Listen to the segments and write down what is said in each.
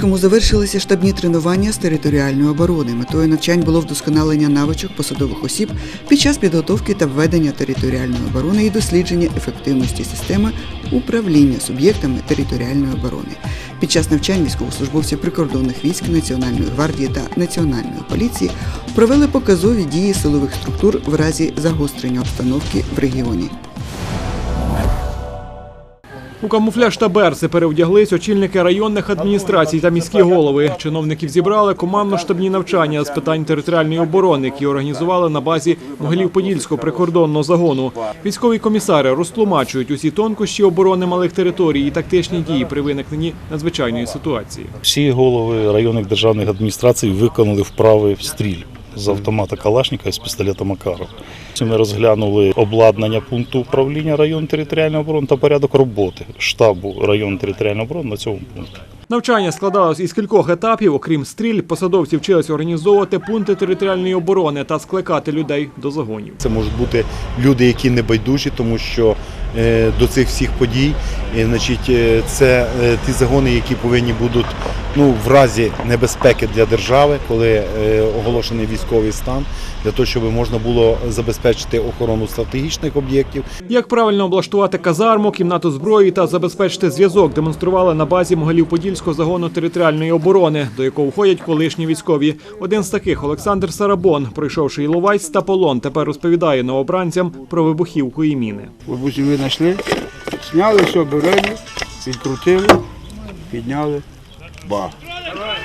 Кам'янець-Подільському завершилися штабні тренування з територіальної оборони. Метою навчань було вдосконалення навичок посадових осіб під час підготовки та введення територіальної оборони і дослідження ефективності системи управління суб'єктами територіальної оборони. Під час навчань військовослужбовці прикордонних військ Національної гвардії та Національної поліції провели показові дії силових структур в разі загострення обстановки в регіоні. У камуфляж та берси перевдяглись очільники районних адміністрацій та міські голови. Чиновників зібрали командно-штабні навчання з питань територіальної оборони, які організували на базі Могилів-Подільського прикордонного загону. Військові комісари розтлумачують усі тонкощі оборони малих територій і тактичні дії при виникненні надзвичайної ситуації. Всі голови районних державних адміністрацій виконали вправи в стріль з автомата Калашника і з пістолета Макаров. Ми розглянули обладнання пункту управління району територіальної оборони та порядок роботи штабу району територіальної оборони на цьому пункті. Навчання складалось із кількох етапів. Окрім стріль, посадовці вчились організовувати пункти територіальної оборони та скликати людей до загонів. Це можуть бути люди, які не байдужі, тому що до цих всіх подій, е, значить, е, це е, ті загони, які повинні будуть ну, в разі небезпеки для держави, коли е, оголошений військовий стан, для того, щоб можна було забезпечити охорону стратегічних об'єктів, Як правильно облаштувати казарму, кімнату зброї та забезпечити зв'язок, демонстрували на базі Могилів-Подільського загону територіальної оборони, до якого входять колишні військові. Один з таких Олександр Сарабон, пройшовши Іловайськ та полон, тепер розповідає новобранцям про вибухівку і міни. Бабусі ви знайшли, зняли все, беремо, відкрутили, підняли, бах.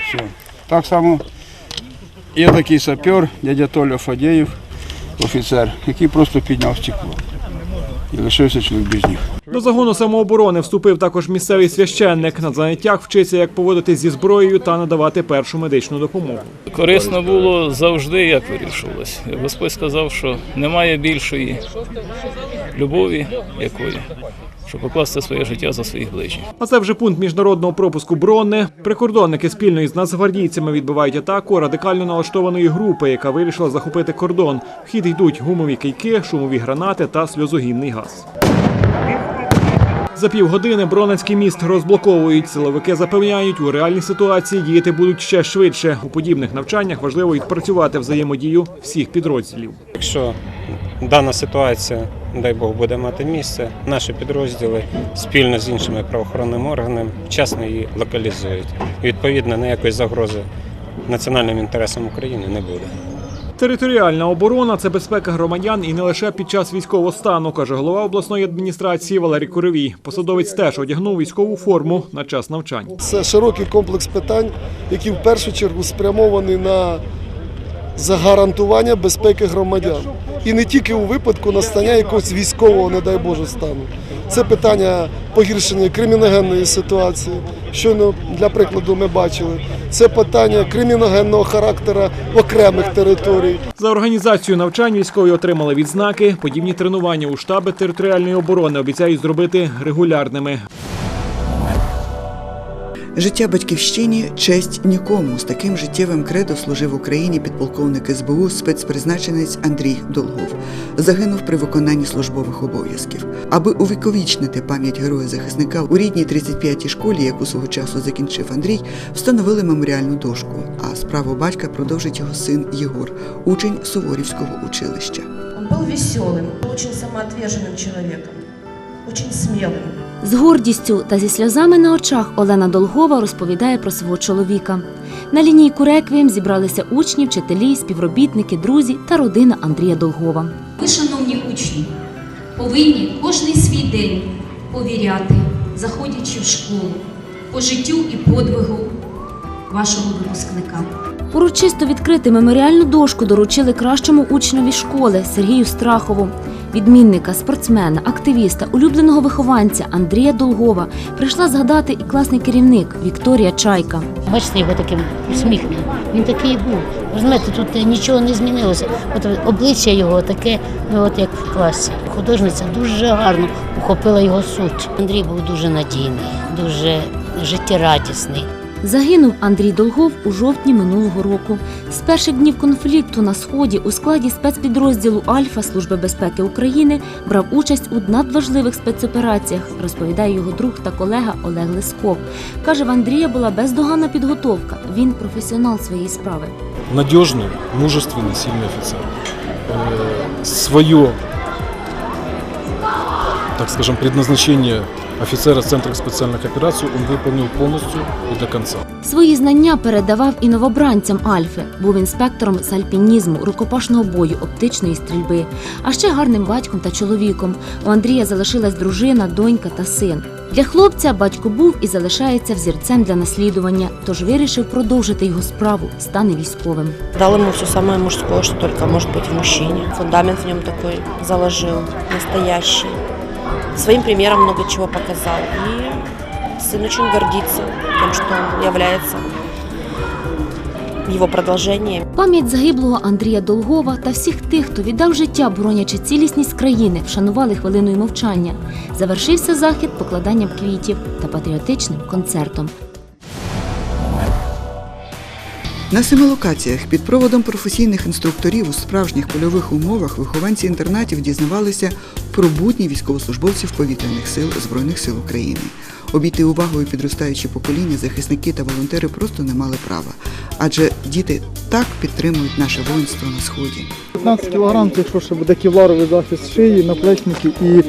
Все. Так само є такий сапер, дядя Толя Фадєєв, офіцер, який просто підняв стекло. І лишився чоловік без ніг. До загону самооборони вступив також місцевий священник. На заняттях вчиться, як поводитись зі зброєю та надавати першу медичну допомогу. Корисно було завжди, як вирішувалось. Господь сказав, що немає більшої любові, якої, щоб покласти своє життя за своїх ближніх. А це вже пункт міжнародного пропуску Бронне. Прикордонники спільно із нацгвардійцями відбивають атаку радикально налаштованої групи, яка вирішила захопити кордон. В хід йдуть гумові кийки, шумові гранати та сльозогінний газ. За півгодини Бронецький міст розблоковують. Силовики запевняють, у реальній ситуації діяти будуть ще швидше. У подібних навчаннях важливо відпрацювати взаємодію всіх підрозділів. Якщо дана ситуація, дай Бог, буде мати місце, наші підрозділи спільно з іншими правоохоронними органами вчасно її локалізують. Відповідно ніякої загрози національним інтересам України не буде. Територіальна оборона це безпека громадян і не лише під час військового стану, каже голова обласної адміністрації Валерій Куровій. Посадовець теж одягнув військову форму на час навчань. Це широкий комплекс питань, які в першу чергу спрямовані на загарантування безпеки громадян. І не тільки у випадку настання якогось військового, не дай Боже, стану. Це питання погіршення криміногенної ситуації. Щойно для прикладу ми бачили. Це питання криміногенного характеру окремих територій. За організацію навчань військові отримали відзнаки. Подібні тренування у штаби територіальної оборони обіцяють зробити регулярними. Життя батьківщині честь нікому. З таким життєвим кредо служив Україні підполковник СБУ спецпризначенець Андрій Долгов. Загинув при виконанні службових обов'язків. Аби увіковічнити пам'ять героя захисника у рідній 35-й школі, яку свого часу закінчив Андрій, встановили меморіальну дошку. А справу батька продовжить його син Єгор, учень Суворівського училища. Он был веселым, очень самоотверженным человеком, очень смелым. З гордістю та зі сльозами на очах Олена Долгова розповідає про свого чоловіка. На лінійку реквієм зібралися учні, вчителі, співробітники, друзі та родина Андрія Долгова. Ви, шановні учні, повинні кожний свій день повіряти, заходячи в школу, по життю і подвигу вашого випускника. Урочисто відкрити меморіальну дошку доручили кращому учневі школи Сергію Страхову. Відмінника, спортсмена, активіста, улюбленого вихованця Андрія Долгова прийшла згадати і класний керівник Вікторія Чайка. Бачите його таким усміхненим. Він такий був. Розумієте, тут нічого не змінилося. От обличчя його таке, ну от як в класі. Художниця дуже гарно ухопила його суть. Андрій був дуже надійний, дуже життєрадісний. Загинув Андрій Долгов у жовтні минулого року. З перших днів конфлікту на сході у складі спецпідрозділу Альфа Служби безпеки України брав участь у надважливих спецопераціях, розповідає його друг та колега Олег Лисков. Каже, в Андрія була бездоганна підготовка. Він професіонал своєї справи. надежный, мужественный, сильный офицер. Э, Свое, так скажем, предназначение офицера Центра специальных операций он выполнил полностью и до конца. Свої знання передавав і новобранцям Альфи. Був інспектором з альпінізму, рукопашного бою, оптичної стрільби, а ще гарним батьком та чоловіком. У Андрія залишилась дружина, донька та син. Для хлопця батько був і залишається взірцем для наслідування, тож вирішив продовжити його справу, стане військовим. Дал ему все самое мужское, что только может быть в мужчине. Фундамент в нем такой заложил, настоящий. Своим примером много чего показал. И сын очень гордится тем, что он является його продовження. Пам'ять загиблого Андрія Долгова та всіх тих, хто віддав життя, боронячи цілісність країни, вшанували хвилиною мовчання. Завершився захід покладанням квітів та патріотичним концертом. На семи локаціях під проводом професійних інструкторів у справжніх польових умовах вихованці інтернатів дізнавалися про будні військовослужбовців повітряних сил Збройних сил України. Обійти увагою підростаючі покоління, захисники та волонтери просто не мали права, адже діти так підтримують наше воїнство на сході. 15 кг, це якщо ще буде кевларовий захист шиї, наплечники і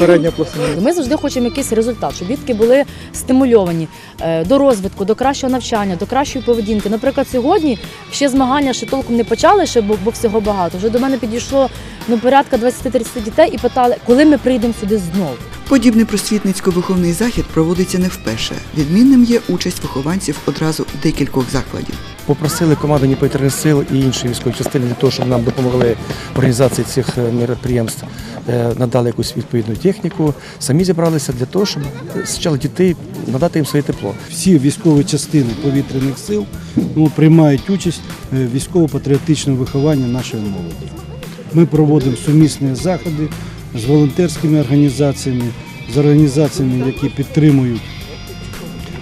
передня пластина. Ми завжди хочемо якийсь результат, щоб дітки були стимульовані е, до розвитку, до кращого навчання, до кращої поведінки. Наприклад, сьогодні ще змагання ще толком не почали, ще бо, бо всього багато. Вже до мене підійшло ну порядка 20-30 дітей і питали, коли ми прийдемо сюди знову. Подібний просвітницько-виховний захід проводиться не вперше. Відмінним є участь вихованців одразу декількох закладів. Попросили команду повітряних сил і інші військові частини для того, щоб нам допомогли в організації цих е, мероприємств, е, надали якусь відповідну техніку. Самі зібралися для того, щоб спочатку дітей надати їм своє тепло. Всі військові частини повітряних сил ну, приймають участь в військово-патріотичному вихованні нашої молоді. Ми проводимо сумісні заходи з волонтерськими організаціями, з організаціями, які підтримують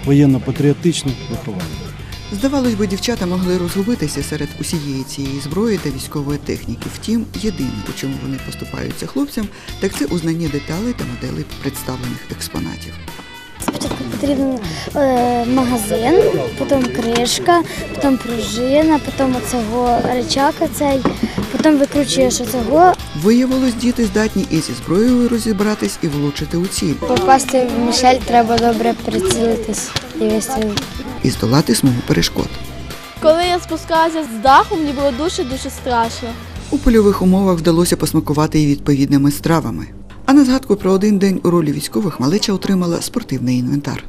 воєнно-патріотичне виховання. Здавалось би, дівчата могли розгубитися серед усієї цієї зброї та військової техніки. Втім, єдине, у чому вони поступаються хлопцям, так це у знанні деталей та моделей представлених експонатів. Спочатку потрібен е, магазин, потім кришка, потім пружина, потім оцього речака цей, потім викручуєш оцього. Виявилось, діти здатні і зі зброєю розібратись і влучити у ціль, Попасти в мішель треба добре прицілитись і вистрілити. І здолати смугу перешкод. Коли я спускалася з даху, мені було дуже-дуже страшно. У польових умовах вдалося посмакувати і відповідними стравами. А на згадку про один день у ролі військових малеча отримала спортивний інвентар.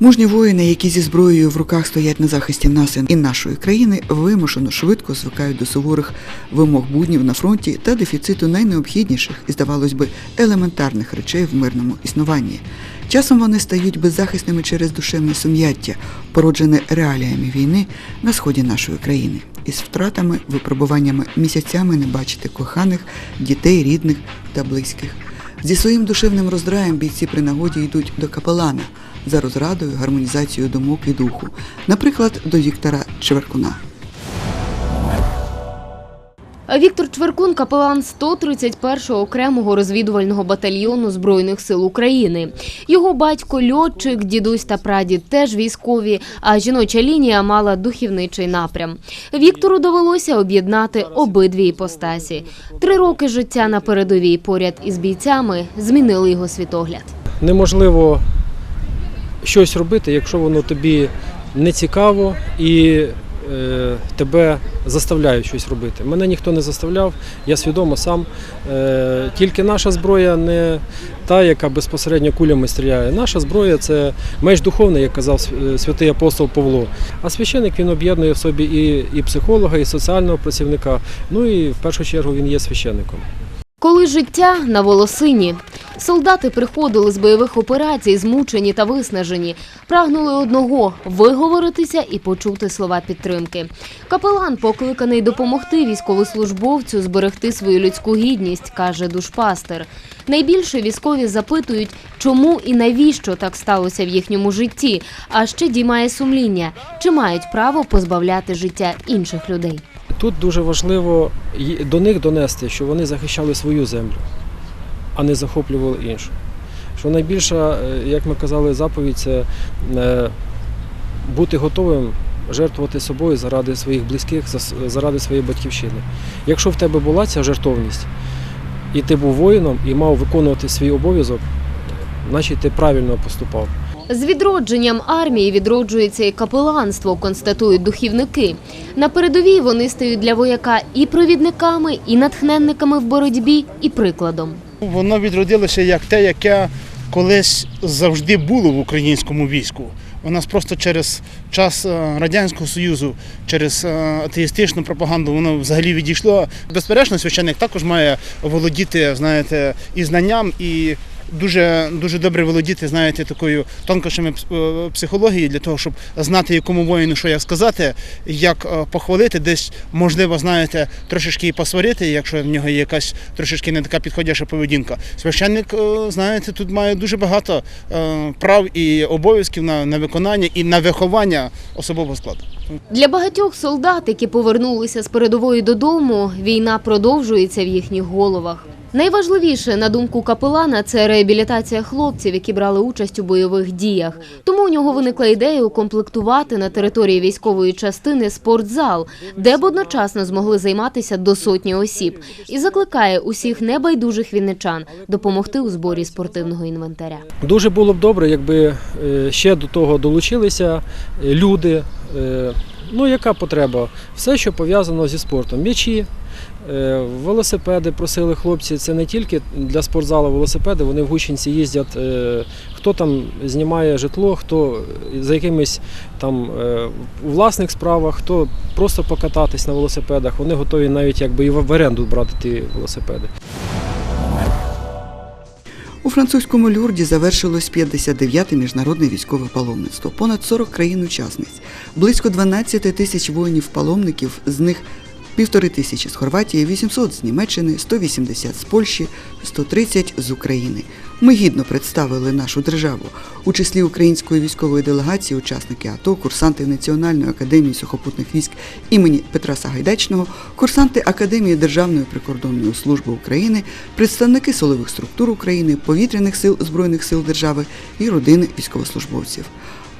Мужні воїни, які зі зброєю в руках стоять на захисті нас і нашої країни, вимушено швидко звикають до суворих вимог буднів на фронті та дефіциту найнеобхідніших і, здавалось би, елементарних речей в мирному існуванні. Часом вони стають беззахисними через душевне сум'яття, породжене реаліями війни на сході нашої країни, із втратами, випробуваннями місяцями не бачити коханих, дітей, рідних та близьких. Зі своїм душевним роздраєм бійці при нагоді йдуть до капелана за розрадою, гармонізацією думок і духу, наприклад, до Віктора Чеверкуна. Віктор Чверкун, капелан 131-го окремого розвідувального батальйону Збройних сил України. Його батько льотчик, дідусь та прадід теж військові, а жіноча лінія мала духівничий напрям. Віктору довелося об'єднати обидві іпостасі. Три роки життя на передовій поряд із бійцями змінили його світогляд. Неможливо щось робити, якщо воно тобі не цікаво і тебе заставляють щось робити. Мене ніхто не заставляв, я свідомо сам. Е, тільки наша зброя не та, яка безпосередньо кулями стріляє. Наша зброя це меч духовний, як казав святий апостол Павло. А священик він об'єднує в собі і, і психолога, і соціального працівника. Ну і в першу чергу він є священником. Коли життя на волосині, Солдати приходили з бойових операцій, змучені та виснажені. Прагнули одного виговоритися і почути слова підтримки. Капелан покликаний допомогти військовослужбовцю зберегти свою людську гідність, каже душпастер. Найбільше військові запитують, чому і навіщо так сталося в їхньому житті. А ще діймає сумління, чи мають право позбавляти життя інших людей. Тут дуже важливо до них донести, що вони захищали свою землю, а не захоплювали іншу. Що найбільша, е, як ми казали, заповідь це е, бути готовим жертвувати собою заради своїх близьких, заради своєї батьківщини. Якщо в тебе була ця жертовність, і ти був воїном і мав виконувати свій обов'язок, значить ти правильно поступав. З відродженням армії відроджується і капеланство, констатують духівники. На передовій вони стають для вояка і провідниками, і натхненниками в боротьбі, і прикладом. Воно відродилося як те, яке колись завжди було в українському війську. У нас просто через час е, Радянського Союзу, через е, атеїстичну пропаганду, воно взагалі відійшло. Безперечно, священник також має володіти, знаєте, і знанням, і дуже, дуже добре володіти, знаєте, такою тонкощами пс- е, психології для того, щоб знати, якому воїну що як сказати, як е, похвалити, десь можливо, знаєте, трошечки і посварити, якщо в нього є якась трошечки не така підходяща поведінка. Священник, е, знаєте, тут має дуже багато прав і обов'язків на, на виконання і на виховання особового складу. Для багатьох солдат, які повернулися з передової додому, війна продовжується в їхніх головах. Найважливіше, на думку капелана, це реабілітація хлопців, які брали участь у бойових діях. Тому у нього виникла ідея укомплектувати на території військової частини спортзал, де б одночасно змогли займатися до сотні осіб, і закликає усіх небайдужих вінничан допомогти у зборі спортивного інвентаря. Дуже було б добре, якби е, ще до того долучилися е, люди. Е, Ну, яка потреба? Все, що пов'язано зі спортом. М'ячі, велосипеди просили хлопці. Це не тільки для спортзалу велосипеди, вони в Гущинці їздять. е, Хто там знімає житло, хто за якимись там е, у власних справах, хто просто покататись на велосипедах. Вони готові навіть якби і в оренду брати ті велосипеди. У французькому люрді завершилось 59-те міжнародне військове паломництво. Понад 40 країн-учасниць, близько 12 тисяч воїнів-паломників, з них півтори тисячі з Хорватії, 800 з Німеччини, 180 з Польщі, 130 з України. Ми гідно представили нашу державу. У числі української військової делегації, учасники АТО, курсанти Національної академії сухопутних військ імені Петра Сагайдачного, курсанти Академії Державної прикордонної служби України, представники силових структур України, повітряних сил Збройних сил держави і родини військовослужбовців.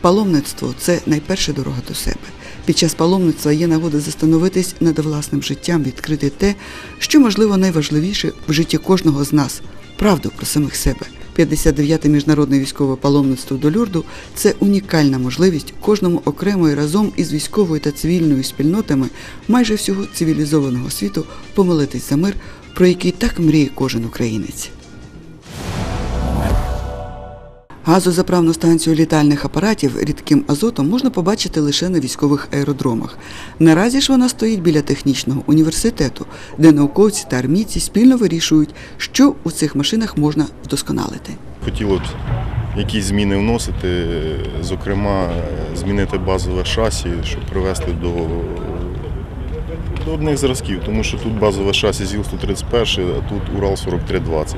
Паломництво це найперша дорога до себе. Під час паломництва є нагода застановитись над власним життям, відкрити те, що можливо найважливіше в житті кожного з нас правду про самих себе. 59-те міжнародне військове паломництво до Люрду це унікальна можливість кожному окремо і разом із військовою та цивільною спільнотами майже всього цивілізованого світу помолитись за мир, про який так мріє кожен українець. Газозаправну станцію літальних апаратів рідким азотом можна побачити лише на військових аеродромах. Наразі ж вона стоїть біля технічного університету, де науковці та армійці спільно вирішують, що у цих машинах можна вдосконалити. Хотіло б якісь зміни вносити, зокрема, змінити базове шасі, щоб привести до, до одних зразків, тому що тут базове шасі ЗІЛ-131, а тут Урал-4320.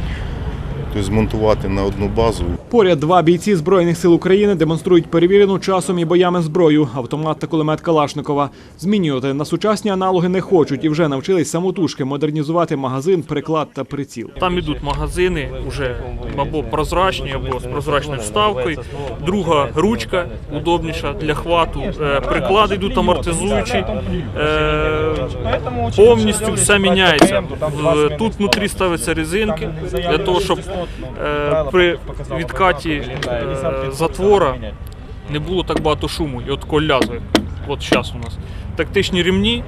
Тобто змонтувати на одну базу. Поряд два бійці Збройних сил України демонструють перевірену часом і боями зброю, автомат та кулемет Калашникова. Змінювати на сучасні аналоги не хочуть і вже навчились самотужки модернізувати магазин, приклад та приціл. Там ідуть магазини вже або прозрачні, або з прозрачною вставкою. Друга ручка удобніша для хвату. Е, Приклади йдуть амортизуючі. Е, Повністю все міняється. Тут внутрі ставляться резинки для того, щоб е, при відкаті е, затвора не було так багато шуму і от лязу. От зараз у нас. Тактичні ремні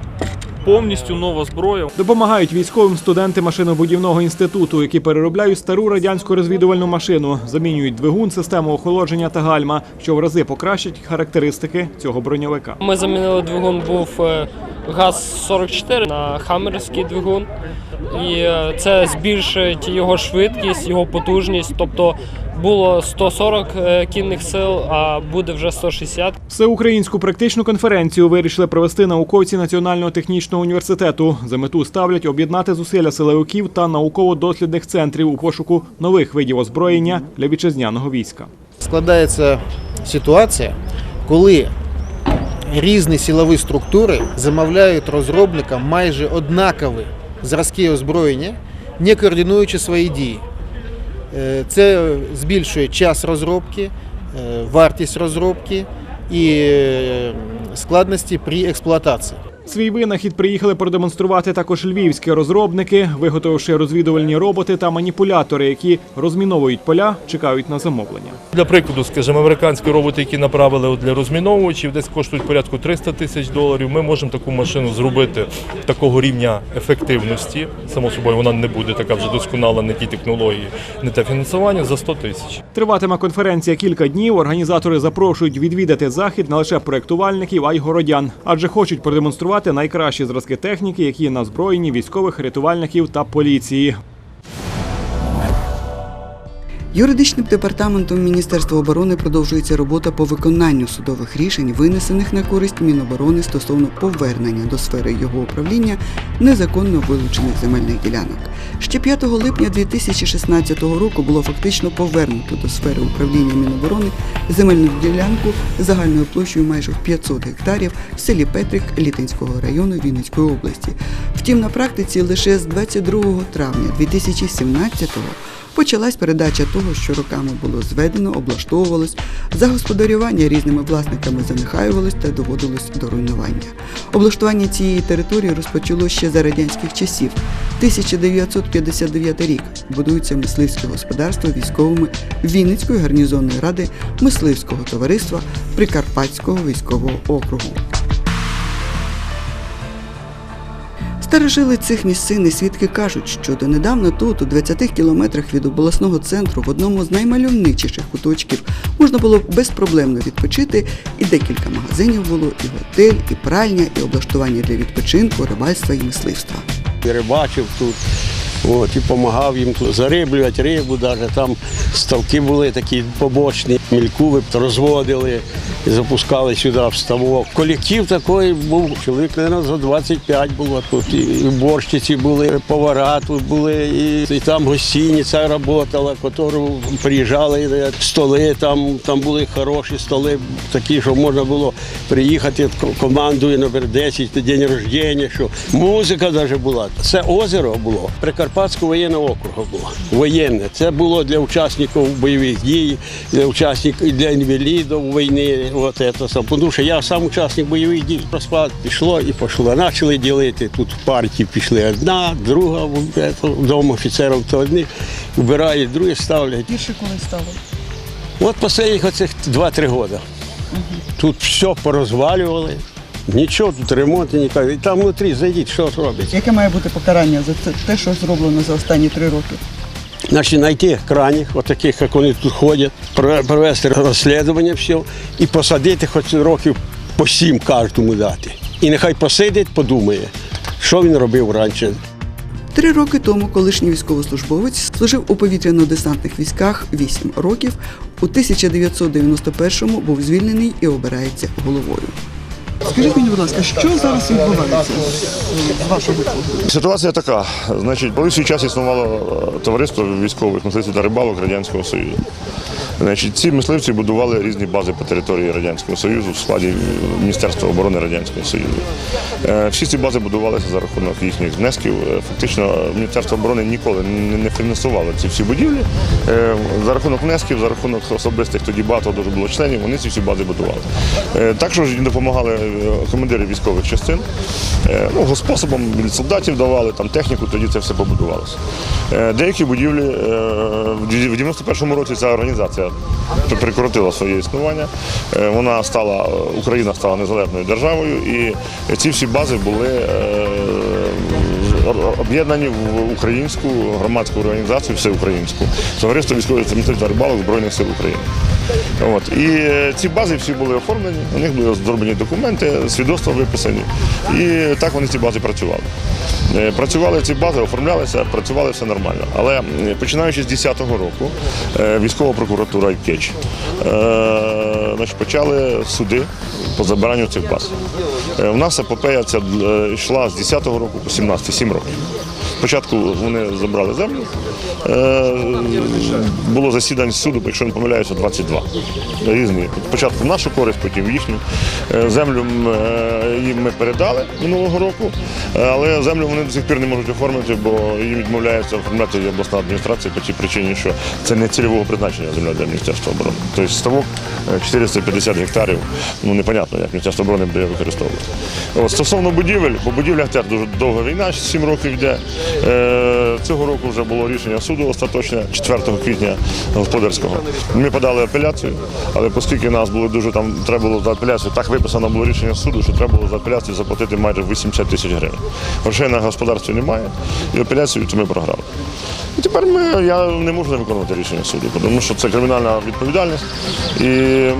повністю нова зброя. Допомагають військовим студенти машинобудівного інституту, які переробляють стару радянську розвідувальну машину, замінюють двигун, систему охолодження та гальма, що в рази покращать характеристики цього броньовика. Ми замінили двигун, був е, ГАЗ-44 на хаммерський двигун. І е, це збільшить його швидкість, його потужність. Тобто було 140 е, кінних сил, а буде вже 160. Всеукраїнську практичну конференцію вирішили провести науковці Національного технічного університету. За мету ставлять об'єднати зусилля силовиків та науково-дослідних центрів у пошуку нових видів озброєння для вітчизняного війська. Складається ситуація, коли різні силові структури замовляють розробникам майже однакові зразки озброєння, не координуючи свої дії. Е, Це збільшує час розробки, е, вартість розробки і е, складності при експлуатації. Свій винахід приїхали продемонструвати також львівські розробники, виготовивши розвідувальні роботи та маніпулятори, які розміновують поля, чекають на замовлення. Для прикладу, скажімо, американські роботи, які направили для розміновувачів, десь коштують порядку 300 тисяч доларів. Ми можемо таку машину зробити такого рівня ефективності. Само собою, вона не буде така вже досконала, не ті технології, не те фінансування за 100 тисяч. Триватиме конференція кілька днів. Організатори запрошують відвідати захід не лише проєктувальників, а й городян, адже хочуть продемонструвати найкращі зразки техніки, які на збройні військових рятувальників та поліції. Юридичним департаментом Міністерства оборони продовжується робота по виконанню судових рішень, винесених на користь Міноборони стосовно повернення до сфери його управління незаконно вилучених земельних ділянок. Ще 5 липня 2016 року було фактично повернуто до сфери управління Міноборони земельну ділянку загальною площею майже в 500 гектарів в селі Петрик Літинського району Вінницької області. Втім, на практиці лише з 22 травня 2017 року Почалась передача того, що роками було зведено, облаштовувалось, загосподарювання різними власниками занехаювалось та доводилось до руйнування. Облаштування цієї території розпочалось ще за радянських часів. 1959 рік будується мисливське господарство військовими Вінницької гарнізонної ради мисливського товариства Прикарпатського військового округу. Старожили цих місцин і свідки кажуть, що донедавна тут, у 20 кілометрах від обласного центру, в одному з наймальовничіших куточків, можна було безпроблемно відпочити, і декілька магазинів було, і готель, і пральня, і облаштування для відпочинку, рибальства і мисливства. І рибачив тут. От, і допомагав їм зариблювати рибу, навіть там ставки були такі побочні, мільку розводили запускали сюди в ставок. Колектив такий був, чоловік, мабуть, за 25 було тут. І, борщиці були, повара тут були, і, і там гостиниця працювала, яку приїжджали, столи, там, там були хороші столи, такі, що можна було приїхати командою номер 10 день рождення, що музика навіть була. Це озеро було. Прикарпатського воєнного округу було. Воєнне. Це було для учасників бойових дій, для учасників для інвалідів війни. От це. Тому що я сам учасник бойових дій. Розпад пішло і пішло. Почали ділити. Тут в партії пішли одна, друга, дом офіцерів то одні вбирають, другі ставлять. Гірше коли стало? От останніх оцих 2-3 роки. Тут все порозвалювали. Нічого тут ремонту ніякого. І там внутрі зайдіть, що робиться. Яке має бути покарання за це те, що зроблено за останні три роки? Значить, знайти крайніх, от таких, як вони тут ходять, провести розслідування все і посадити хоч років по сім кожному дати. І нехай посидить, подумає, що він робив раніше. Три роки тому колишній військовослужбовець служив у повітряно-десантних військах 8 років. У 1991-му був звільнений і обирається головою. Скажіть мені, будь ласка, що зараз відбувається? Ситуація така. Значить, коли в свій час існувало е, товариство військових мисливців та рибалок Радянського Союзу. Значить, ці мисливці будували різні бази по території Радянського Союзу в складі е, Міністерства оборони Радянського Союзу. Е, Всі ці бази будувалися за рахунок їхніх внесків. Фактично, Міністерство оборони ніколи не фінансувало ці всі будівлі. За рахунок внесків, за рахунок особистих тоді багато дуже було членів, вони ці всі бази будували. Також допомагали командири військових частин. Е, Ну, способом від солдатів давали там техніку, тоді це все побудувалося. Е, Деякі будівлі е, в 91-му році ця організація прекратила своє існування. Е, Вона стала, Україна стала незалежною державою, і ці всі бази були е, об'єднані в українську громадську організацію, всеукраїнську товариство військових та рибалок Збройних сил України. От. І е, ці бази всі були оформлені, у них були зроблені документи, свідоцтва виписані. І так вони ці бази працювали. Е, Працювали ці бази, оформлялися, працювали все нормально. Але починаючи з 10-го року, е, військова прокуратура і КЕЧ почали суди по забиранню цих баз. У нас епопея ця йшла з 10-го року по 17 7 років. Спочатку вони забрали землю. Е, Було засідань суду, якщо не помиляюся, 22. Різні. Спочатку в нашу користь, потім в їхню. Е, Землю е, їм ми передали минулого року, е, але землю вони до сих пір не можуть оформити, бо їм відмовляється оформляти обласна адміністрація по тій причині, що це не цільового призначення земля для Міністерства оборони. Тобто ставок е, 450 гектарів, ну непонятно, як Міністерство оборони буде використовувати. От, стосовно будівель, по будівлях теж дуже довга війна, 7 років йде. Е, Цього року вже було рішення суду остаточне, 4 квітня господарського. Ми подали апеляцію, але оскільки нас було дуже там, треба було за апеляцію, так виписано було рішення суду, що треба було за апеляцію заплатити майже 80 тисяч гривень. Грошей на господарстві немає, і апеляцію то ми програли. І тепер ми, я не можу не виконувати рішення суду, тому що це кримінальна відповідальність. І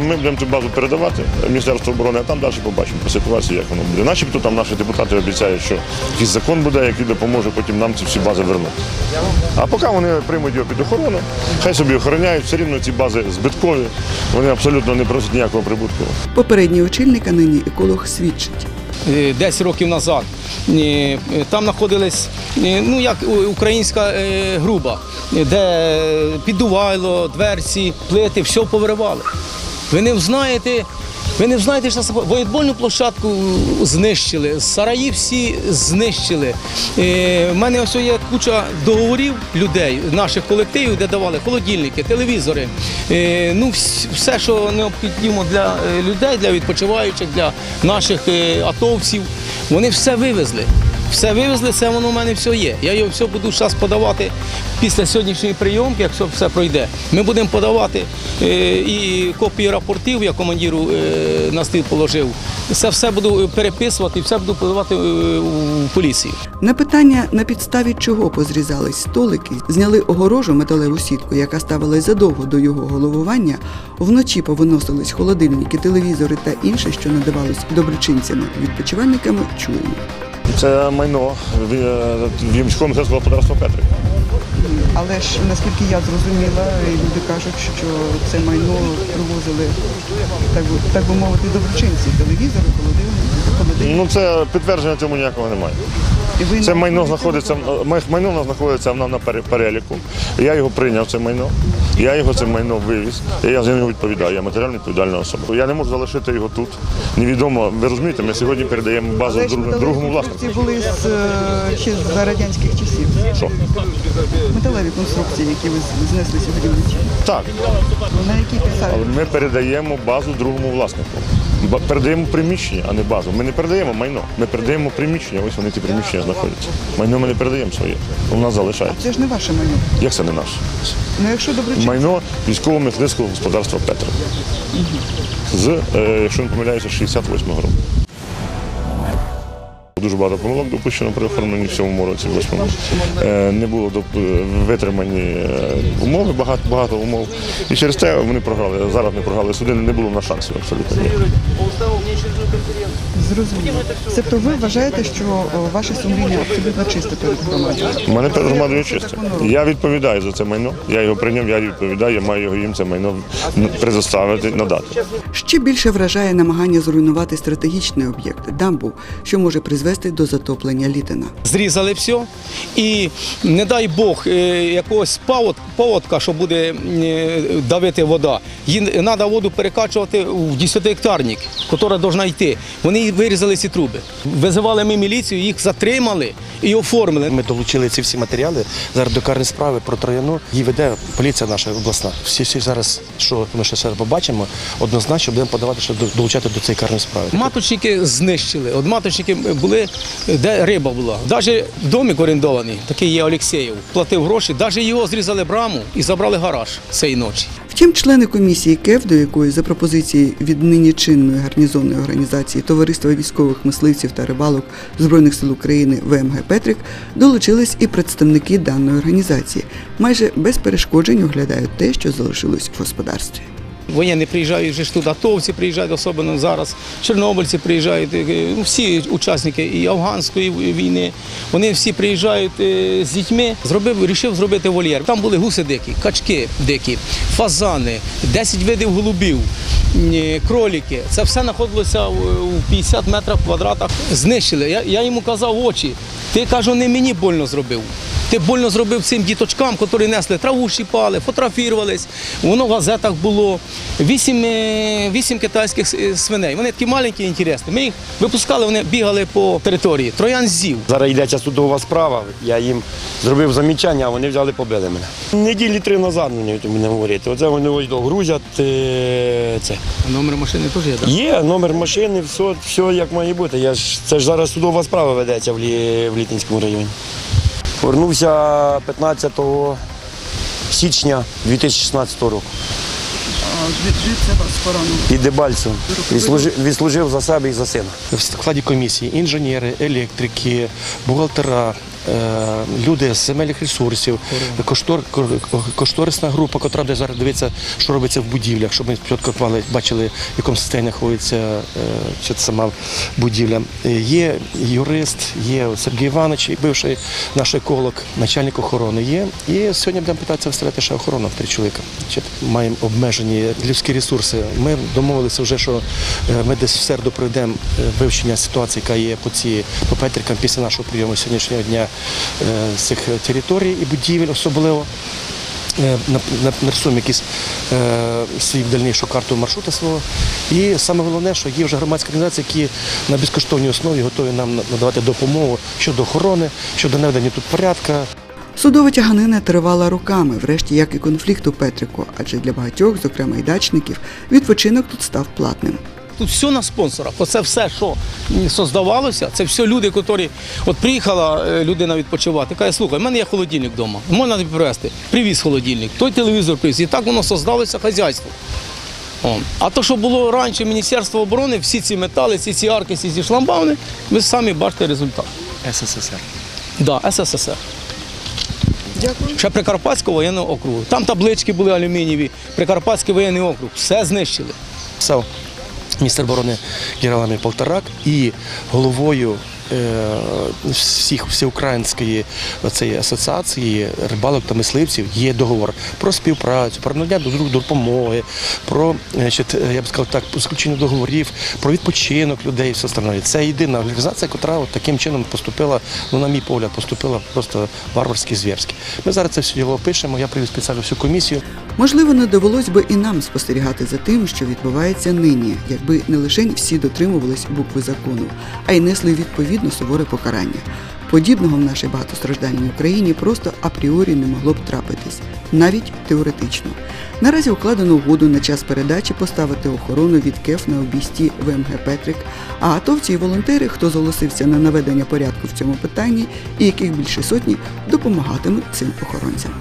ми будемо цю базу передавати Міністерство оборони, а там далі побачимо по ситуації, як воно буде. Начебто там наші депутати обіцяють, що якийсь закон буде, який допоможе потім нам ці всі бази вернути. А поки вони приймуть його під охорону, хай собі охороняють, все рівно ці бази збиткові, вони абсолютно не просять ніякого прибутку. Попередній очільник, а нині еколог свідчить. Е, 10 років назад. Е, е, Там знаходились е, ну, як українська е, груба, е, де піддувайло, дверці, плити, все повиривали. Ви не знаєте, ви не знаєте, що це воєтбольну площадку знищили, сараї всі знищили. Е, У мене ось є куча договорів людей, наших колективів, де давали холодильники, телевізори. Е, Ну, все, що необхідно для е, людей, для відпочиваючих, для наших е, атовців, вони все вивезли. Все вивезли, це воно в мене все є. Я його все буду зараз подавати після сьогоднішньої прийомки, якщо все пройде. Ми будемо подавати е, і копії рапортів, я командиру е, на стіл положив. Це все буду переписувати все буду подавати е, у поліцію. На питання, на підставі чого позрізались столики, зняли огорожу металеву сітку, яка ставилась задовго до його головування, вночі повиносились холодильники, телевізори та інше, що надавалось доброчинцями, відпочивальниками чуємо. Це майно Вімського мистецького господарства Петрик. Але ж наскільки я зрозуміла, люди кажуть, що це майно привозили, так би, так би мовити, доброчинці, телевізори, холодильники. Ну це підтвердження цьому ніякого немає. Це майно знаходиться майно знаходиться в на переліку. Я його прийняв, це майно. Я його це майно вивіз. І я за нього відповідаю. Я матеріально відповідальна особа. Я не можу залишити його тут. Невідомо. Ви розумієте, ми сьогодні передаємо базу Але друг- другому власнику. були з, е, ще за радянських часів. Що? Металеві конструкції, які ви знесли сьогодні. Так. На якій підставі? Але ми передаємо базу другому власнику. Передаємо приміщення, а не базу. Ми не передаємо майно. Ми передаємо приміщення. Ось вони ті приміщення знаходяться. Майно ми не передаємо своє. У нас залишається. Це ж не ваше майно. Як це не наше? Ну якщо добре Майно військово-мисливського господарства Петра. З, е, якщо не помиляюся, 68-го року. Дуже багато помилок допущено при оформленні в цьому році, в восьмому. Е, Не було е, витримані е, умови, багато, багато умов. І через те вони програли. Зараз не програли суди, не було на шансів абсолютно. ні. Зрозуміло. Тобто ви вважаєте, що ваше сумління абсолютно чисте перед громадою? У мене перед громадою чисте. Я відповідаю за це майно. Я його прийняв, я відповідаю, я маю його їм це майно предоставити, надати. Ще більше вражає намагання зруйнувати стратегічний об'єкт дамбу, що може призвести призвести до затоплення літина. Зрізали все і не дай Бог е, якогось павод, паводка, що буде е, давити вода. Їм треба воду перекачувати в 10-гектарник, яка повинна йти. Вони вирізали ці труби. Визивали ми міліцію, їх затримали і оформили. Ми долучили ці всі матеріали зараз до карної справи про Трояну. Її веде поліція наша обласна. Всі всі зараз, що ми ще зараз побачимо, однозначно будемо подавати, що долучати до цієї карної справи. Маточники знищили. От маточники були, де риба була. Навіть домик орендований, такий є Олексєєв, платив гроші, навіть його зрізали браму і забрали гараж цієї ночі. Втім, члени комісії КЕФ, до якої за пропозиції від нині чинної гарнізонної організації Товариства військових мисливців та рибалок Збройних сил України ВМГ Петрик, долучились і представники даної організації. Майже без перешкоджень оглядають те, що залишилось в господарстві. Воєнні приїжджають вже ж тут, атовці приїжджають, особливо зараз, чорнобильці приїжджають, е, ну, всі учасники і афганської війни. Вони всі приїжджають е, з дітьми. Зробив, вирішив зробити вольєр. Там були гуси дикі, качки дикі, фазани, 10 видів голубів, е, кроліки. Це все знаходилося в 50 метрах квадратах. Знищили. Я, я йому казав очі. Ти кажу, не мені больно зробив. Ти больно зробив цим діточкам, які несли траву щіпали, фотографувались. Воно в газетах було. Вісім, е, вісім китайських е, свиней. Вони такі маленькі, інтересні. Ми їх випускали, вони бігали по території. Троян зів. Зараз йдеться судова справа. Я їм зробив замічання, а вони взяли побили мене. Неділі три назад мені мене говорити. Оце вони ось до грузять. е, Це. Номер машини теж є, так? Є номер машини, все, все як має бути. Я ж, це ж зараз судова справа ведеться в Літинському районі. Повернувся 15 січня 2016 року. Під Дебальцем. Відслужив, відслужив за себе і за сина. В складі комісії інженери, електрики, бухгалтера, люди з земельних ресурсів, коштор, кошторисна група, яка буде зараз дивитися, що робиться в будівлях, щоб ми мали- бачили, в якому стані знаходиться е, ця сама будівля. Е, Є юрист, є Сергій Іванович, бивший наш еколог, начальник охорони є. І сьогодні будемо питатися виставляти ще охорону в три чоловіка. Маємо обмежені людські ресурси. Ми домовилися вже, що е, ми десь в середу проведемо е, вивчення ситуації, яка є по ці по Петрикам після нашого прийому сьогоднішнього дня е, цих територій і будівель особливо. Е, на- на- Нарисуємо якісь е, свою дальнішу карту маршруту свого. І саме головне, що є вже громадські організації, які на безкоштовній основі готові нам надавати допомогу щодо охорони, щодо наведення тут порядка. Судова тяганина тривала роками, врешті як і конфлікт у Петрику, адже для багатьох, зокрема й дачників, відпочинок тут став платним. Тут все на спонсорах. Оце все, що создавалося, це все люди, які. От приїхала е, людина відпочивати, каже, слухай, в мене є холодильник вдома, можна тобі привезти. Привіз холодильник, той телевізор привіз. І так воно создалося хазяйство. О. А то, що було раніше Міністерство оборони, всі ці метали, всі ці арки, всі ці шламбауни, ви самі бачите результат. СССР. Да, СССР. Дякую. Ще Прикарпатського воєнного округу. Там таблички були алюмінієві, Прикарпатський воєнний округ. Все знищили. Писав міністр оборони генерал Полторак і головою всіх всеукраїнської цієї асоціації рибалок та мисливців є договор про співпрацю, про надання друг допомоги, про я б сказав так, заключення договорів, про відпочинок людей і все остальне. Це єдина організація, яка от таким чином поступила, ну на мій погляд, поступила просто варварськи звірськи. Ми зараз це все діло пишемо. Я привів спеціально всю комісію. Можливо, не довелось би і нам спостерігати за тим, що відбувається нині, якби не лише всі дотримувались букви закону, а й несли відповідно суворе покарання. Подібного в нашій багатостраждальній Україні просто апріорі не могло б трапитись, навіть теоретично. Наразі укладено угоду на час передачі поставити охорону від КЕФ на обійсті ВМГ Петрик, а атовці і волонтери, хто зголосився на наведення порядку в цьому питанні, і яких більше сотні, допомагатимуть цим охоронцям.